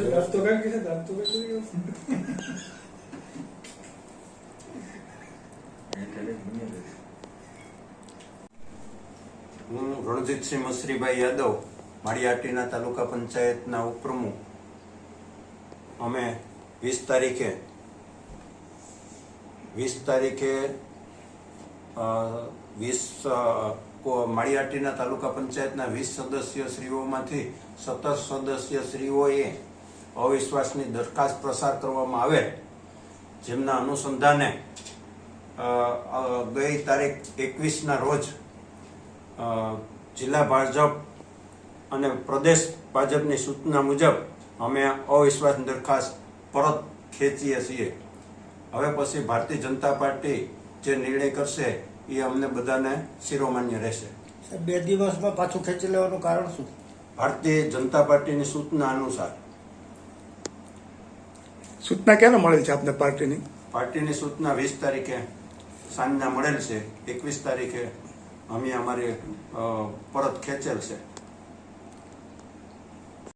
દાંત તો કાઢી છે હું રણજીતસિંહ મસરીભાઈ યાદવ માળિયાટીના તાલુકા પંચાયતના ઉપપ્રમુખ. અમે વીસ તારીખે વીસ તારીખે વીસ માળિયાટીના તાલુકા પંચાયતના વીસ સદસ્ય શ્રીઓમાંથી સત્તર સદસ્ય શ્રીઓએ અવિશ્વાસની દરખાસ્ત પ્રસાર કરવામાં આવેલ જેમના અનુસંધાને ગઈ તારીખ એકવીસના રોજ જિલ્લા ભાજપ અને પ્રદેશ ભાજપની સૂચના મુજબ અમે અવિશ્વાસ દરખાસ્ત પરત ખેંચીએ છીએ. હવે પછી ભારતીય જનતા પાર્ટી જે નિર્ણય કરશે એ અમને બધાને શિરોમાન્ય રહેશે. બે દિવસમાં પાછું ખેંચી લેવાનું કારણ શું? ભારતીય જનતા પાર્ટીની સૂચના અનુસાર સૂચના ક્યારે મળેલ છે આપને પાર્ટીની? પાર્ટીની સૂચના વીસ તારીખે સાંજના મળેલ છે. એકવીસ તારીખે અમે અમારી પરત ખેંચેલ છે.